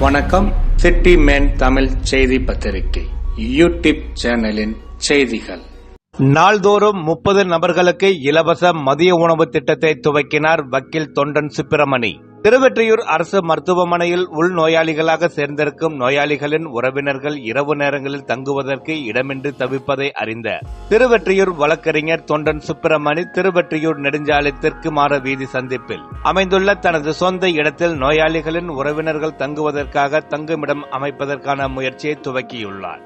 வணக்கம். City man Tamil செய்தி பத்திரிகை யூடியூப் சேனலின் செய்திகள். நாள்தோறும் முப்பது நபர்களுக்கு இலவச மதிய உணவு திட்டத்தை துவக்கினார் வக்கீல் தொண்டன் சுப்பிரமணி. திருவெற்றியூர் அரசு மருத்துவமனையில் உள்நோயாளிகளாக சேர்ந்திருக்கும் நோயாளிகளின் உறவினர்கள் இரவு நேரங்களில் தங்குவதற்கு இடமின்றி தவிப்பதை அறிந்த திருவெற்றியூர் வழக்கறிஞர் தொண்டன் சுப்பிரமணி திருவெற்றியூர் நெடுஞ்சாலை தெற்கு மாற வீதி சந்திப்பில் அமைந்துள்ள தனது சொந்த இடத்தில் நோயாளிகளின் உறவினர்கள் தங்குவதற்காக தங்குமிடம் அமைப்பதற்கான முயற்சியை துவக்கியுள்ளார்.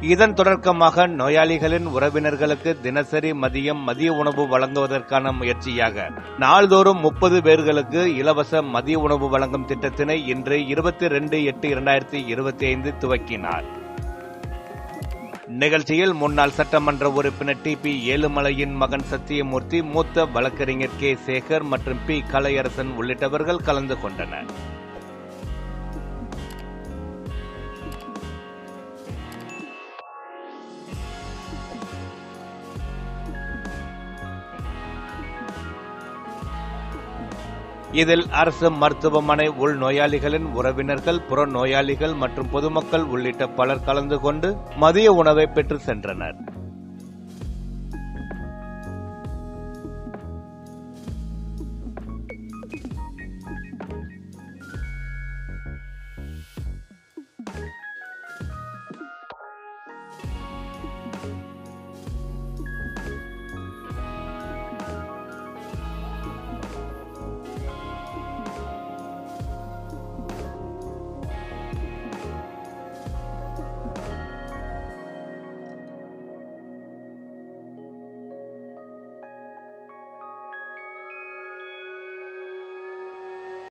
இதன் தொடக்கமாக நோயாளிகளின் உறவினர்களுக்கு தினசரி மதியம் மதிய உணவு வழங்குவதற்கான முயற்சியாக நாள்தோறும் முப்பது பேர்களுக்கு இலவச மதிய உணவு வழங்கும் திட்டத்தினை இன்று இருபத்தி ரெண்டு எட்டு இரண்டாயிரத்தி இருபத்தி ஐந்து துவக்கினார். நிகழ்ச்சியில் முன்னாள் சட்டமன்ற உறுப்பினர் டி பி ஏழுமலையின் மகன் சத்தியமூர்த்தி மூத்த வழக்கறிஞர் கே சேகர் மற்றும் பி கலையரசன் உள்ளிட்டவர்கள் கலந்து கொண்டனர். இதில் அரசு மருத்துவமனை உள் நோயாளிகளின் உறவினர்கள் புற நோயாளிகள் மற்றும் பொதுமக்கள் உள்ளிட்ட பலர் கலந்து கொண்டு மதிய உணவை பெற்று சென்றனர்.